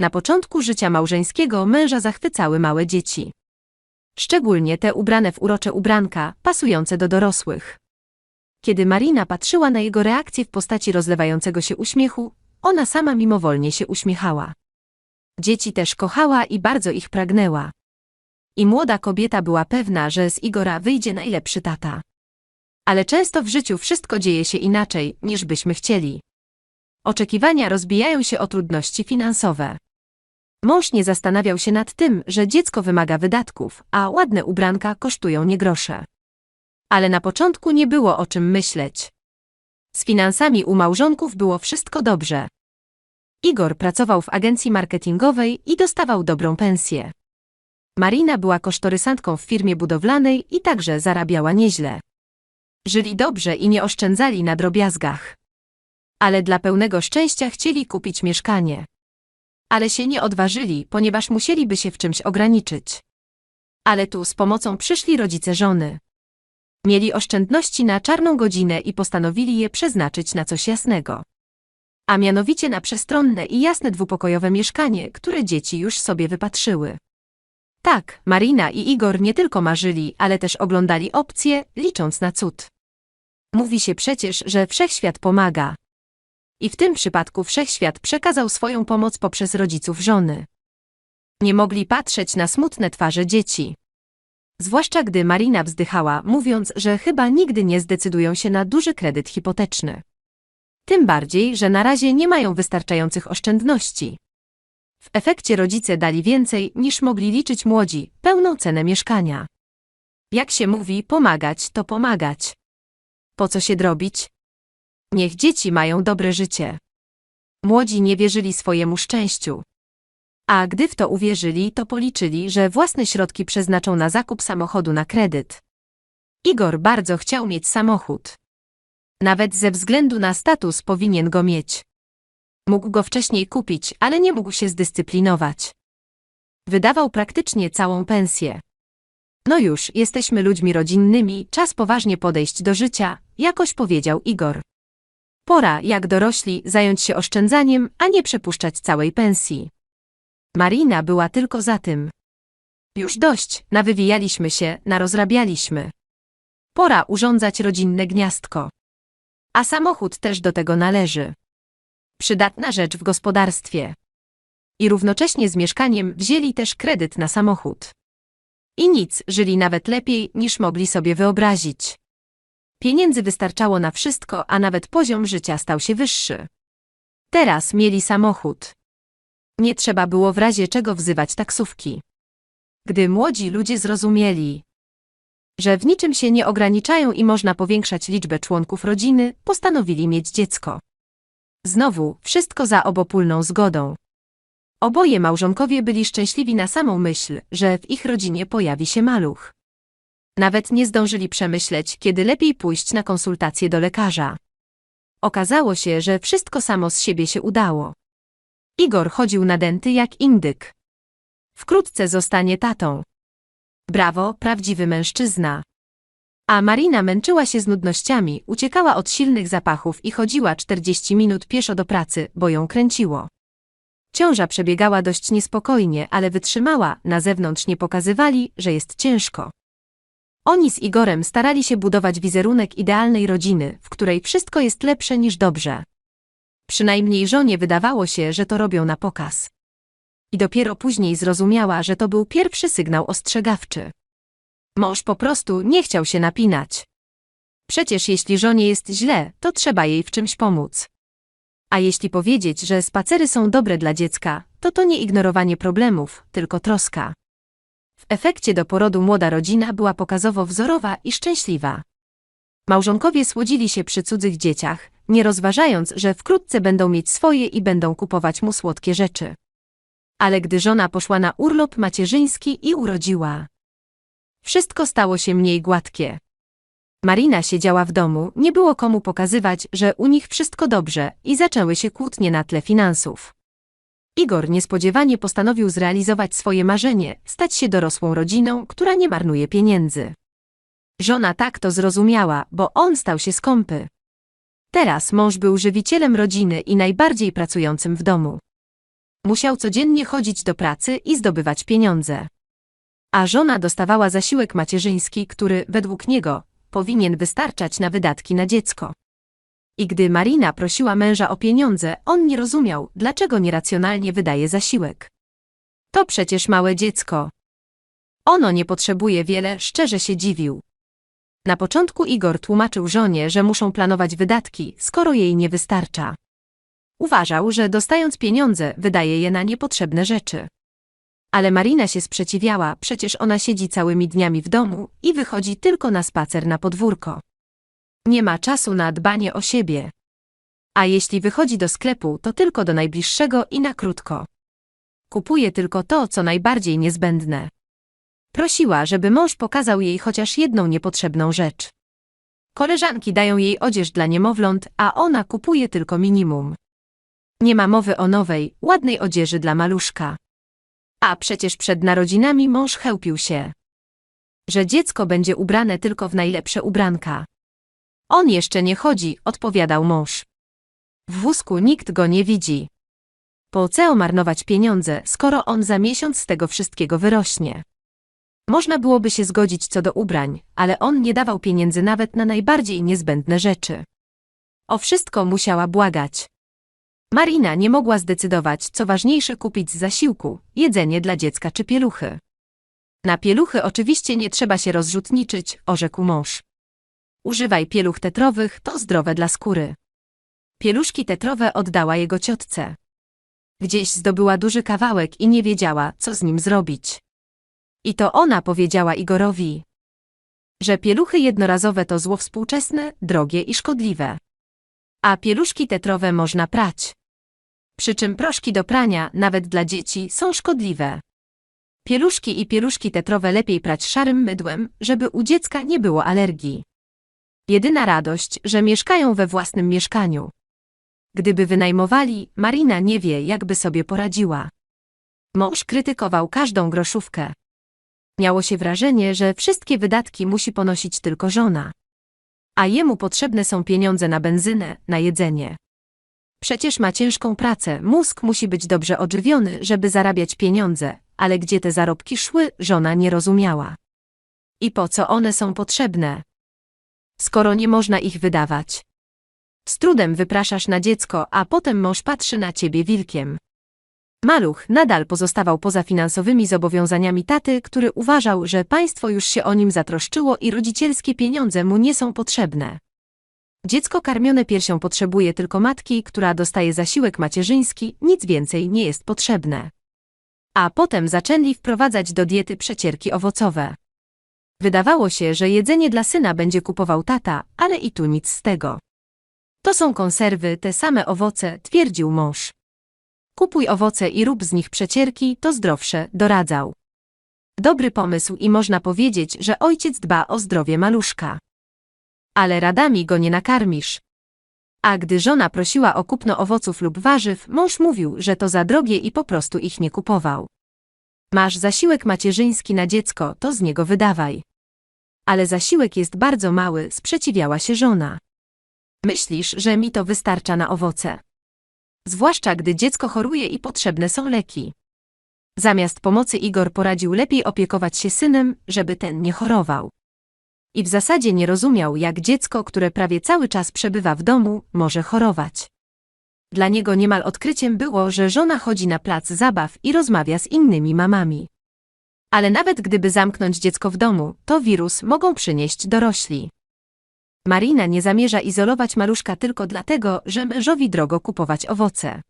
Na początku życia małżeńskiego męża zachwycały małe dzieci. Szczególnie te ubrane w urocze ubranka, pasujące do dorosłych. Kiedy Marina patrzyła na jego reakcję w postaci rozlewającego się uśmiechu, ona sama mimowolnie się uśmiechała. Dzieci też kochała i bardzo ich pragnęła. I młoda kobieta była pewna, że z Igora wyjdzie najlepszy tata. Ale często w życiu wszystko dzieje się inaczej, niż byśmy chcieli. Oczekiwania rozbijają się o trudności finansowe. Mąż nie zastanawiał się nad tym, że dziecko wymaga wydatków, a ładne ubranka kosztują nie grosze. Ale na początku nie było o czym myśleć. Z finansami u małżonków było wszystko dobrze. Igor pracował w agencji marketingowej i dostawał dobrą pensję. Marina była kosztorysantką w firmie budowlanej i także zarabiała nieźle. Żyli dobrze i nie oszczędzali na drobiazgach. Ale dla pełnego szczęścia chcieli kupić mieszkanie. Ale się nie odważyli, ponieważ musieliby się w czymś ograniczyć. Ale tu z pomocą przyszli rodzice żony. Mieli oszczędności na czarną godzinę i postanowili je przeznaczyć na coś jasnego. A mianowicie na przestronne i jasne dwupokojowe mieszkanie, które dzieci już sobie wypatrzyły. Tak, Marina i Igor nie tylko marzyli, ale też oglądali opcje, licząc na cud. Mówi się przecież, że wszechświat pomaga. I w tym przypadku wszechświat przekazał swoją pomoc poprzez rodziców żony. Nie mogli patrzeć na smutne twarze dzieci. Zwłaszcza gdy Marina wzdychała, mówiąc, że chyba nigdy nie zdecydują się na duży kredyt hipoteczny. Tym bardziej, że na razie nie mają wystarczających oszczędności. W efekcie rodzice dali więcej niż mogli liczyć młodzi, pełną cenę mieszkania. Jak się mówi, pomagać to pomagać. Po co się drobić? Niech dzieci mają dobre życie. Młodzi nie wierzyli swojemu szczęściu. A gdy w to uwierzyli, to policzyli, że własne środki przeznaczą na zakup samochodu na kredyt. Igor bardzo chciał mieć samochód. Nawet ze względu na status powinien go mieć. Mógł go wcześniej kupić, ale nie mógł się zdyscyplinować. Wydawał praktycznie całą pensję. No już, jesteśmy ludźmi rodzinnymi, czas poważnie podejść do życia, jakoś powiedział Igor. Pora, jak dorośli, zająć się oszczędzaniem, a nie przepuszczać całej pensji. Marina była tylko za tym. Już dość, nawywijaliśmy się, narozrabialiśmy. Pora urządzać rodzinne gniazdko. A samochód też do tego należy. Przydatna rzecz w gospodarstwie. I równocześnie z mieszkaniem wzięli też kredyt na samochód. I nic, żyli nawet lepiej, niż mogli sobie wyobrazić. Pieniędzy wystarczało na wszystko, a nawet poziom życia stał się wyższy. Teraz mieli samochód. Nie trzeba było w razie czego wzywać taksówki. Gdy młodzi ludzie zrozumieli, że w niczym się nie ograniczają i można powiększać liczbę członków rodziny, postanowili mieć dziecko. Znowu, wszystko za obopólną zgodą. Oboje małżonkowie byli szczęśliwi na samą myśl, że w ich rodzinie pojawi się maluch. Nawet nie zdążyli przemyśleć, kiedy lepiej pójść na konsultację do lekarza. Okazało się, że wszystko samo z siebie się udało. Igor chodził na denty jak indyk. Wkrótce zostanie tatą. Brawo, prawdziwy mężczyzna. A Marina męczyła się z nudnościami, uciekała od silnych zapachów i chodziła 40 minut pieszo do pracy, bo ją kręciło. Ciąża przebiegała dość niespokojnie, ale wytrzymała, na zewnątrz nie pokazywali, że jest ciężko. Oni z Igorem starali się budować wizerunek idealnej rodziny, w której wszystko jest lepsze niż dobrze. Przynajmniej żonie wydawało się, że to robią na pokaz. I dopiero później zrozumiała, że to był pierwszy sygnał ostrzegawczy. Mąż po prostu nie chciał się napinać. Przecież jeśli żonie jest źle, to trzeba jej w czymś pomóc. A jeśli powiedzieć, że spacery są dobre dla dziecka, to to nie ignorowanie problemów, tylko troska. Efekcie do porodu młoda rodzina była pokazowo wzorowa i szczęśliwa. Małżonkowie słodzili się przy cudzych dzieciach, nie rozważając, że wkrótce będą mieć swoje i będą kupować mu słodkie rzeczy. Ale gdy żona poszła na urlop macierzyński i urodziła, wszystko stało się mniej gładkie. Marina siedziała w domu, nie było komu pokazywać, że u nich wszystko dobrze i zaczęły się kłótnie na tle finansów. Igor niespodziewanie postanowił zrealizować swoje marzenie, stać się dorosłą rodziną, która nie marnuje pieniędzy. Żona tak to zrozumiała, bo on stał się skąpy. Teraz mąż był żywicielem rodziny i najbardziej pracującym w domu. Musiał codziennie chodzić do pracy i zdobywać pieniądze. A żona dostawała zasiłek macierzyński, który, według niego, powinien wystarczać na wydatki na dziecko. I gdy Marina prosiła męża o pieniądze, on nie rozumiał, dlaczego nieracjonalnie wydaje zasiłek. To przecież małe dziecko. Ono nie potrzebuje wiele, szczerze się dziwił. Na początku Igor tłumaczył żonie, że muszą planować wydatki, skoro jej nie wystarcza. Uważał, że dostając pieniądze, wydaje je na niepotrzebne rzeczy. Ale Marina się sprzeciwiała, przecież ona siedzi całymi dniami w domu i wychodzi tylko na spacer na podwórko. Nie ma czasu na dbanie o siebie. A jeśli wychodzi do sklepu, to tylko do najbliższego i na krótko. Kupuje tylko to, co najbardziej niezbędne. Prosiła, żeby mąż pokazał jej chociaż jedną niepotrzebną rzecz. Koleżanki dają jej odzież dla niemowląt, a ona kupuje tylko minimum. Nie ma mowy o nowej, ładnej odzieży dla maluszka. A przecież przed narodzinami mąż chełpił się, że dziecko będzie ubrane tylko w najlepsze ubranka. On jeszcze nie chodzi, odpowiadał mąż. W wózku nikt go nie widzi. Po co marnować pieniądze, skoro on za miesiąc z tego wszystkiego wyrośnie? Można byłoby się zgodzić co do ubrań, ale on nie dawał pieniędzy nawet na najbardziej niezbędne rzeczy. O wszystko musiała błagać. Marina nie mogła zdecydować, co ważniejsze kupić z zasiłku, jedzenie dla dziecka czy pieluchy. Na pieluchy oczywiście nie trzeba się rozrzutniczyć, orzekł mąż. Używaj pieluch tetrowych, to zdrowe dla skóry. Pieluszki tetrowe oddała jego ciotce. Gdzieś zdobyła duży kawałek i nie wiedziała, co z nim zrobić. I to ona powiedziała Igorowi, że pieluchy jednorazowe to zło współczesne, drogie i szkodliwe. A pieluszki tetrowe można prać. Przy czym proszki do prania, nawet dla dzieci, są szkodliwe. Pieluszki i pieluszki tetrowe lepiej prać szarym mydłem, żeby u dziecka nie było alergii. Jedyna radość, że mieszkają we własnym mieszkaniu. Gdyby wynajmowali, Marina nie wie, jakby sobie poradziła. Mąż krytykował każdą groszówkę. Miało się wrażenie, że wszystkie wydatki musi ponosić tylko żona. A jemu potrzebne są pieniądze na benzynę, na jedzenie. Przecież ma ciężką pracę, mózg musi być dobrze odżywiony, żeby zarabiać pieniądze, ale gdzie te zarobki szły, żona nie rozumiała. I po co one są potrzebne? Skoro nie można ich wydawać. Z trudem wypraszasz na dziecko, a potem mąż patrzy na ciebie wilkiem. Maluch nadal pozostawał poza finansowymi zobowiązaniami taty, który uważał, że państwo już się o nim zatroszczyło i rodzicielskie pieniądze mu nie są potrzebne. Dziecko karmione piersią potrzebuje tylko matki, która dostaje zasiłek macierzyński, nic więcej nie jest potrzebne. A potem zaczęli wprowadzać do diety przecierki owocowe. Wydawało się, że jedzenie dla syna będzie kupował tata, ale i tu nic z tego. To są konserwy, te same owoce, twierdził mąż. Kupuj owoce i rób z nich przecierki, to zdrowsze, doradzał. Dobry pomysł i można powiedzieć, że ojciec dba o zdrowie maluszka. Ale radami go nie nakarmisz. A gdy żona prosiła o kupno owoców lub warzyw, mąż mówił, że to za drogie i po prostu ich nie kupował. Masz zasiłek macierzyński na dziecko, to z niego wydawaj. Ale zasiłek jest bardzo mały, sprzeciwiała się żona. Myślisz, że mi to wystarcza na owoce? Zwłaszcza gdy dziecko choruje i potrzebne są leki. Zamiast pomocy Igor poradził lepiej opiekować się synem, żeby ten nie chorował. I w zasadzie nie rozumiał, jak dziecko, które prawie cały czas przebywa w domu, może chorować. Dla niego niemal odkryciem było, że żona chodzi na plac zabaw i rozmawia z innymi mamami. Ale nawet gdyby zamknąć dziecko w domu, to wirus mogą przynieść dorośli. Marina nie zamierza izolować maluszka tylko dlatego, że mężowi drogo kupować owoce.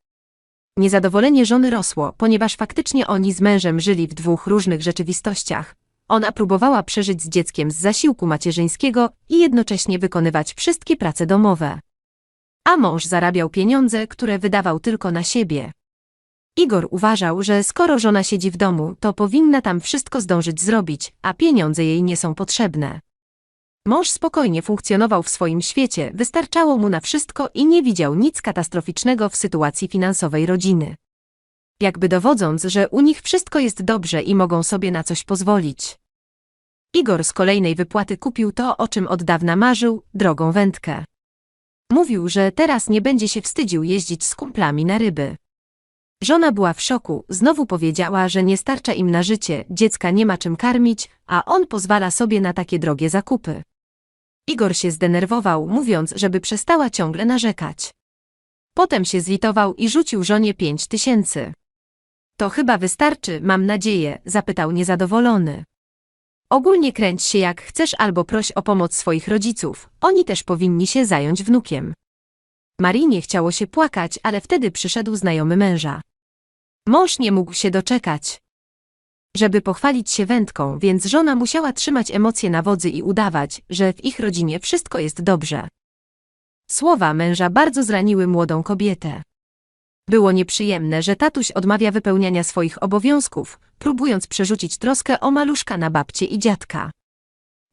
Niezadowolenie żony rosło, ponieważ faktycznie oni z mężem żyli w dwóch różnych rzeczywistościach. Ona próbowała przeżyć z dzieckiem z zasiłku macierzyńskiego i jednocześnie wykonywać wszystkie prace domowe. A mąż zarabiał pieniądze, które wydawał tylko na siebie. Igor uważał, że skoro żona siedzi w domu, to powinna tam wszystko zdążyć zrobić, a pieniądze jej nie są potrzebne. Mąż spokojnie funkcjonował w swoim świecie, wystarczało mu na wszystko i nie widział nic katastroficznego w sytuacji finansowej rodziny. Jakby dowodząc, że u nich wszystko jest dobrze i mogą sobie na coś pozwolić. Igor z kolejnej wypłaty kupił to, o czym od dawna marzył, drogą wędkę. Mówił, że teraz nie będzie się wstydził jeździć z kumplami na ryby. Żona była w szoku, znowu powiedziała, że nie starcza im na życie, dziecka nie ma czym karmić, a on pozwala sobie na takie drogie zakupy. Igor się zdenerwował, mówiąc, żeby przestała ciągle narzekać. Potem się zlitował i rzucił żonie pięć tysięcy. To chyba wystarczy, mam nadzieję, zapytał niezadowolony. Ogólnie kręć się jak chcesz albo proś o pomoc swoich rodziców, oni też powinni się zająć wnukiem. Marinie chciało się płakać, ale wtedy przyszedł znajomy męża. Mąż nie mógł się doczekać. Żeby pochwalić się wędką, więc żona musiała trzymać emocje na wodzy i udawać, że w ich rodzinie wszystko jest dobrze. Słowa męża bardzo zraniły młodą kobietę. Było nieprzyjemne, że tatuś odmawia wypełniania swoich obowiązków, próbując przerzucić troskę o maluszka na babcię i dziadka.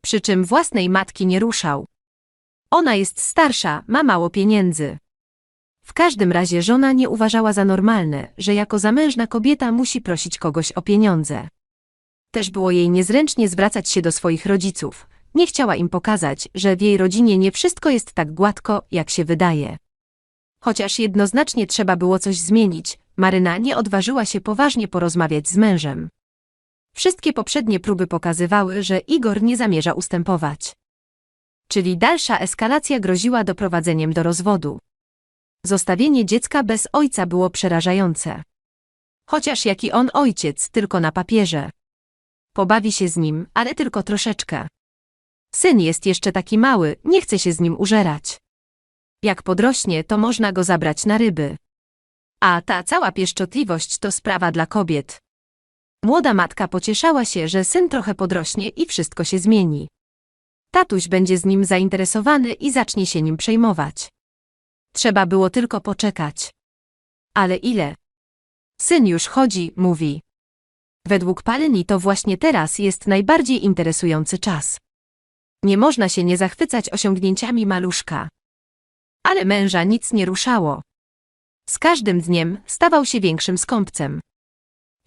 Przy czym własnej matki nie ruszał. Ona jest starsza, ma mało pieniędzy. W każdym razie żona nie uważała za normalne, że jako zamężna kobieta musi prosić kogoś o pieniądze. Też było jej niezręcznie zwracać się do swoich rodziców. Nie chciała im pokazać, że w jej rodzinie nie wszystko jest tak gładko, jak się wydaje. Chociaż jednoznacznie trzeba było coś zmienić, Maryna nie odważyła się poważnie porozmawiać z mężem. Wszystkie poprzednie próby pokazywały, że Igor nie zamierza ustępować. Czyli dalsza eskalacja groziła doprowadzeniem do rozwodu. Zostawienie dziecka bez ojca było przerażające. Chociaż jaki on ojciec, tylko na papierze. Pobawi się z nim, ale tylko troszeczkę. Syn jest jeszcze taki mały, nie chce się z nim użerać. Jak podrośnie, to można go zabrać na ryby. A ta cała pieszczotliwość to sprawa dla kobiet. Młoda matka pocieszała się, że syn trochę podrośnie i wszystko się zmieni. Tatuś będzie z nim zainteresowany i zacznie się nim przejmować. Trzeba było tylko poczekać. Ale ile? Syn już chodzi, mówi. Według Paleni to właśnie teraz jest najbardziej interesujący czas. Nie można się nie zachwycać osiągnięciami maluszka. Ale męża nic nie ruszało. Z każdym dniem stawał się większym skąpcem.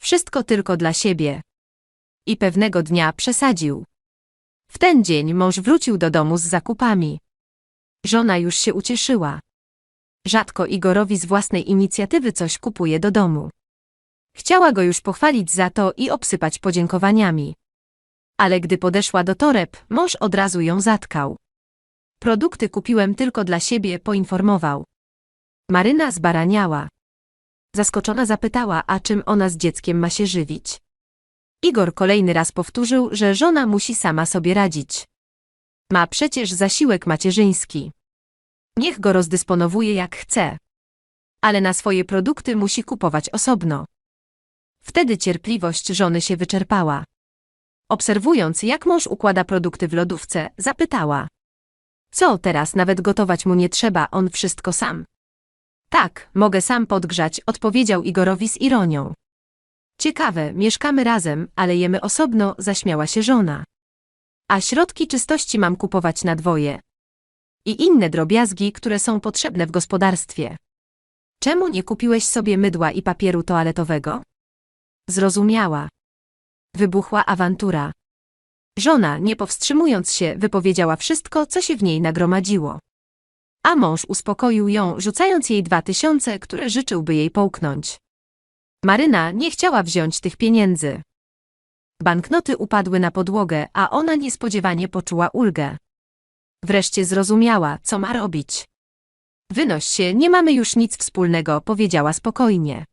Wszystko tylko dla siebie. I pewnego dnia przesadził. W ten dzień mąż wrócił do domu z zakupami. Żona już się ucieszyła. Rzadko Igorowi z własnej inicjatywy coś kupuje do domu. Chciała go już pochwalić za to i obsypać podziękowaniami. Ale gdy podeszła do toreb, mąż od razu ją zatkał. Produkty kupiłem tylko dla siebie, poinformował. Maryna zbaraniała. Zaskoczona zapytała, a czym ona z dzieckiem ma się żywić. Igor kolejny raz powtórzył, że żona musi sama sobie radzić. Ma przecież zasiłek macierzyński. Niech go rozdysponowuje jak chce. Ale na swoje produkty musi kupować osobno. Wtedy cierpliwość żony się wyczerpała. Obserwując, jak mąż układa produkty w lodówce, zapytała. Co teraz nawet gotować mu nie trzeba, on wszystko sam. Tak, mogę sam podgrzać, odpowiedział Igorowi z ironią. Ciekawe, mieszkamy razem, ale jemy osobno, zaśmiała się żona. A środki czystości mam kupować na dwoje. I inne drobiazgi, które są potrzebne w gospodarstwie. Czemu nie kupiłeś sobie mydła i papieru toaletowego? Zrozumiała. Wybuchła awantura. Żona, nie powstrzymując się, wypowiedziała wszystko, co się w niej nagromadziło. A mąż uspokoił ją, rzucając jej dwa tysiące, które życzyłby jej połknąć. Maryna nie chciała wziąć tych pieniędzy. Banknoty upadły na podłogę, a ona niespodziewanie poczuła ulgę. Wreszcie zrozumiała, co ma robić. Wynoś się, nie mamy już nic wspólnego, powiedziała spokojnie.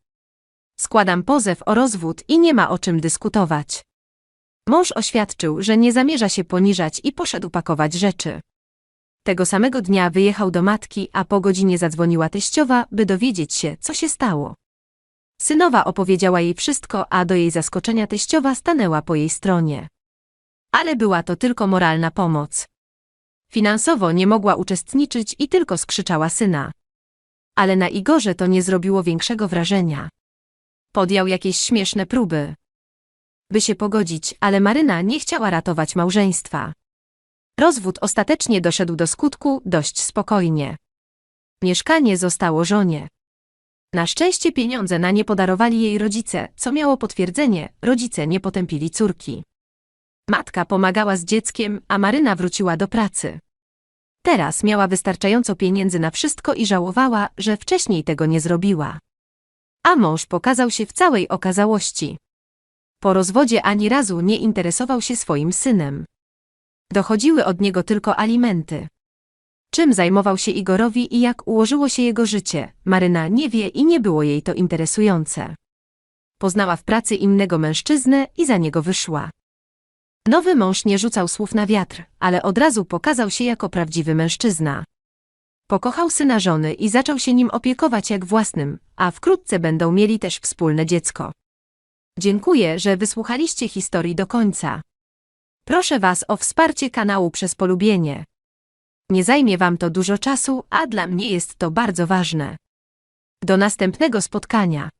Składam pozew o rozwód i nie ma o czym dyskutować. Mąż oświadczył, że nie zamierza się poniżać i poszedł pakować rzeczy. Tego samego dnia wyjechał do matki, a po godzinie zadzwoniła teściowa, by dowiedzieć się, co się stało. Synowa opowiedziała jej wszystko, a do jej zaskoczenia teściowa stanęła po jej stronie. Ale była to tylko moralna pomoc. Finansowo nie mogła uczestniczyć i tylko skrzyczała syna. Ale na Igorze to nie zrobiło większego wrażenia. Podjął jakieś śmieszne próby. By się pogodzić, ale Maryna nie chciała ratować małżeństwa. Rozwód ostatecznie doszedł do skutku dość spokojnie. Mieszkanie zostało żonie. Na szczęście pieniądze na nie podarowali jej rodzice, co miało potwierdzenie, rodzice nie potępili córki. Matka pomagała z dzieckiem, a Maryna wróciła do pracy. Teraz miała wystarczająco pieniędzy na wszystko i żałowała, że wcześniej tego nie zrobiła. A mąż pokazał się w całej okazałości. Po rozwodzie ani razu nie interesował się swoim synem. Dochodziły od niego tylko alimenty. Czym zajmował się Igorowi i jak ułożyło się jego życie, Maryna nie wie i nie było jej to interesujące. Poznała w pracy innego mężczyznę i za niego wyszła. Nowy mąż nie rzucał słów na wiatr, ale od razu pokazał się jako prawdziwy mężczyzna. Pokochał syna żony i zaczął się nim opiekować jak własnym, a wkrótce będą mieli też wspólne dziecko. Dziękuję, że wysłuchaliście historii do końca. Proszę Was o wsparcie kanału przez polubienie. Nie zajmie Wam to dużo czasu, a dla mnie jest to bardzo ważne. Do następnego spotkania.